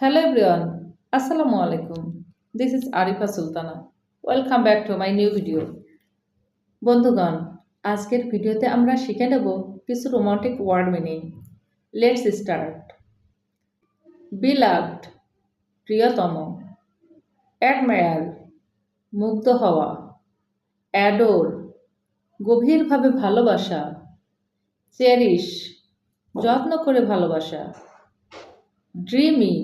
Hello everyone, Assalamu alaikum. This is Arifa Sultana. Welcome back to my new video. বন্ধুগণ আজকের ভিডিওতে আমরা শিখে নেব কিছু romantic word meaning let's start beloved প্রিয়তম অ্যাডমায়ার মুগ্ধ হওয়া অ্যাডোর গভীরভাবে ভালোবাসা চেরিশ যত্ন করে ভালোবাসা ড্রিমি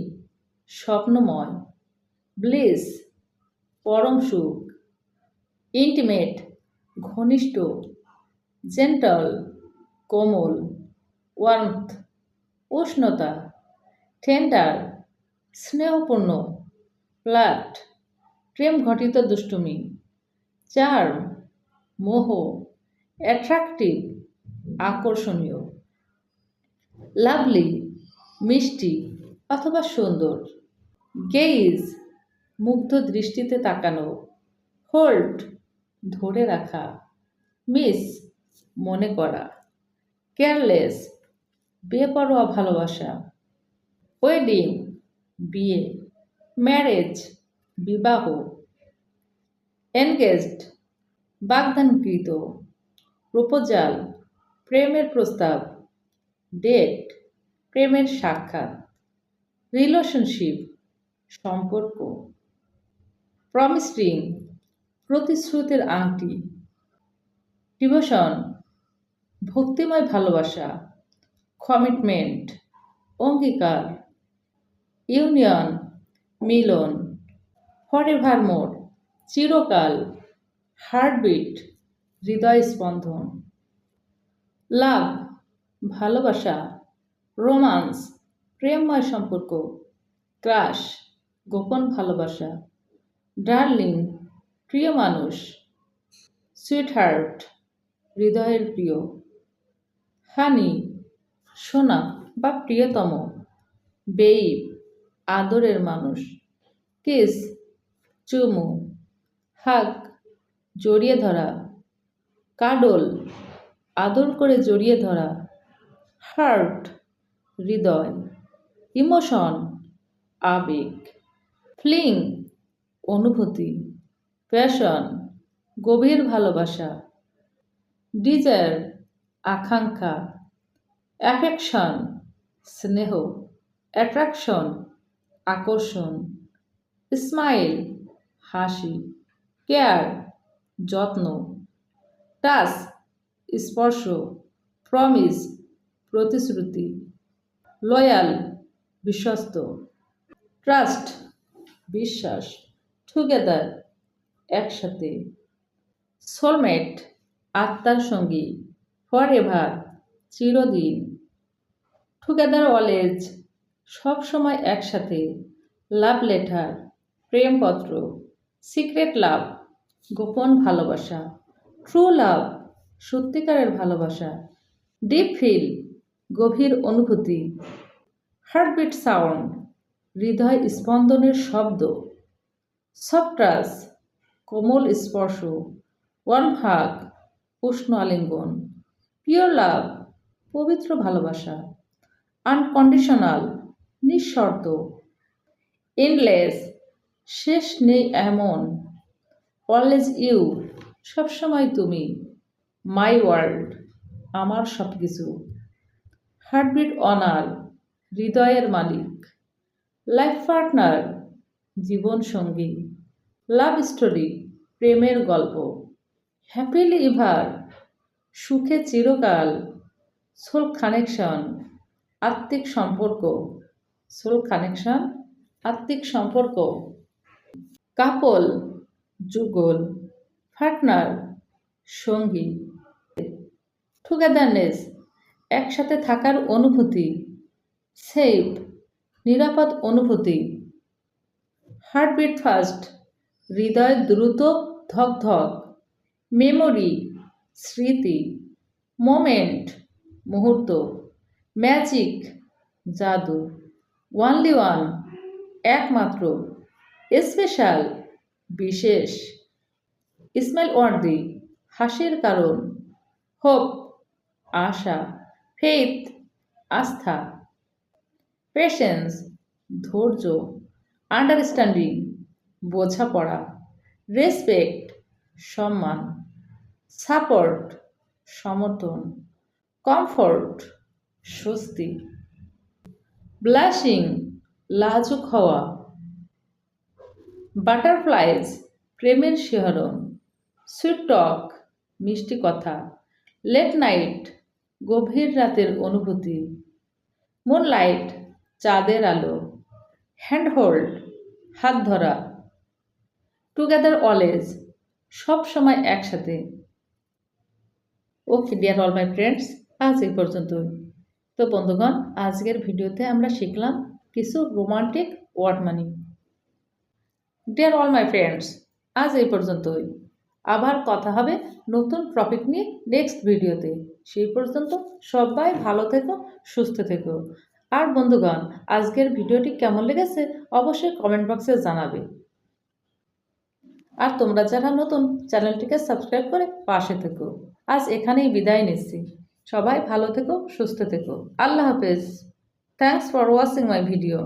স্বপ্নময়, ব্লিস, পরম সুখ, ইন্টিমেট, ঘনিষ্ঠ, জেন্টল, কোমল ওয়ার্মথ উষ্ণতা, টেন্ডার, স্নেহপূর্ণ প্লাট প্রেম ঘটিত দুষ্টুমি, চার্ম, মোহ, অ্যাট্রাকটিভ, আকর্ষণীয়, লাভলি, মিষ্টি অথবা সুন্দর। গেইজ, মুগ্ধ দৃষ্টিতে তাকানো। হোল্ড ধরে রাখা। মিস, মনে করা। কেয়ারলেস, বেপরোয়া ভালোবাসা। ওয়েডিং, বিয়ে। ম্যারেজ, বিবাহ। এনগেজড বাগদানকৃত প্রপোজাল, প্রেমের প্রস্তাব। ডেট, প্রেমের সাক্ষাৎ। রিলেশনশিপ সম্পর্ক। প্রমিস রিং প্রতিশ্রুতির আংটি। ডিভোশন ভক্তিময় ভালোবাসা। কমিটমেন্ট অঙ্গীকার। ইউনিয়ন মিলন। ফরএভার মোর, চিরকাল। হার্টবিট হৃদয় স্পন্দন লাভ ভালোবাসা। রোমান্স প্রেমময় সম্পর্ক। ক্রাশ গোপন ভালোবাসা। ডার্লিং, প্রিয় মানুষ। সুইটহার্ট, হৃদয়ের প্রিয়। হানি, সোনা বা প্রিয়তম। বেইব, আদরের মানুষ। কিস, চুমু। হাক জড়িয়ে ধরা। কাডল, আদর করে জড়িয়ে ধরা। হার্ট, হৃদয়। ইমোশন, আবেগ। ফ্লিং অনুভূতি, প্যাশন, গভীর ভালোবাসা, ডিজায়ার, আকাঙ্ক্ষা, অ্যাফেকশন, স্নেহ, অ্যাট্রাকশন, আকর্ষণ, স্মাইল, হাসি, কেয়ার, যত্ন, টাচ, স্পর্শ, প্রমিস, প্রতিশ্রুতি, লয়াল, বিশ্বস্ত, ট্রাস্ট। বিশ্বাস টুগেদার একসাথে। সোলমেট আত্মার সঙ্গী ফর এভার চিরদিন। টুগেদার অলওয়েজ সব সময় একসাথে। লাভ লেটার প্রেমপত্র সিক্রেট লাভ গোপন ভালোবাসা। ট্রু লাভ সত্যিকারের ভালোবাসা। ডিপ ফিল গভীর অনুভূতি। হার্টবিট সাউন্ড হৃদয় স্পন্দনের শব্দ। সফটাস কোমল স্পর্শ ওয়ান ভাগ উষ্ণ আলিঙ্গন, পিওর লাভ, পবিত্র ভালোবাসা, আনকন্ডিশনাল, নিঃশর্ত। ইনলেস শেষ নেই এমন। অলওয়েজ ইউ, সবসময় তুমি। মাই ওয়ার্ল্ড, আমার সব কিছু হার্টবিট অনার হৃদয়ের মালিক। লাইফ পার্টনার, জীবন সঙ্গী, লাভ স্টোরি, প্রেমের গল্প। হ্যাপিলি ইভার সুখে চিরকাল, সোল কানেকশন, আত্মিক সম্পর্ক, সোল কানেকশন, আত্মিক সম্পর্ক। কাপল, যুগল, পার্টনার, সঙ্গী। টুগেদারনেস একসাথে থাকার অনুভূতি। সেফ নিরাপদ অনুভূতি। হার্টবিট ফাস্ট হৃদয় দ্রুত ধক ধক। মেমোরি স্মৃতি। মোমেন্ট মুহূর্ত। ম্যাজিক জাদু। ওয়ানলি ওয়ান একমাত্র। স্পেশাল বিশেষ। স্মেল ওয়ার্দি হাসির কারণ। হোপ আশা। ফেথ আস্থা। পেশেন্স ধৈর্য আন্ডারস্ট্যান্ডিং বোঝাপড়া রেসপেক্ট সম্মান সাপোর্ট সমর্থন কমফোর্ট স্বস্তি ব্লাশিং লাজুক হওয়া বাটারফ্লাইজ প্রেমের শিহরণ সুইট টক মিষ্টি কথা লেট নাইট গভীর রাতের অনুভূতি মুনলাইট চাঁদের আলো। হ্যান্ডহোল্ড হাত ধরা। টুগেদার অলওয়েজ সব সময় একসাথে। Okay dear all my friends আজ এই পর্যন্তই। তো বন্ধুগণ, আজকের ভিডিওতে আমরা শিখলাম কিছু romantic word meaning dear all my friends আজ এই পর্যন্তই। আবার কথা হবে নতুন টপিক নিয়ে নেক্সট ভিডিওতে সেই পর্যন্ত সবাই ভালো থেকো, সুস্থ থেকো। আর বন্ধুগণ, আজকের ভিডিওটি কেমন লেগেছে অবশ্যই কমেন্ট বক্সে জানাবে। আর তোমরা যারা নতুন, চ্যানেলটিকে সাবস্ক্রাইব করে পাশে থেকো। আজ এখানেই বিদায় নিচ্ছি। সবাই ভালো থেকো, সুস্থ থেকো। আল্লাহ হাফেজ। Thanks for watching my video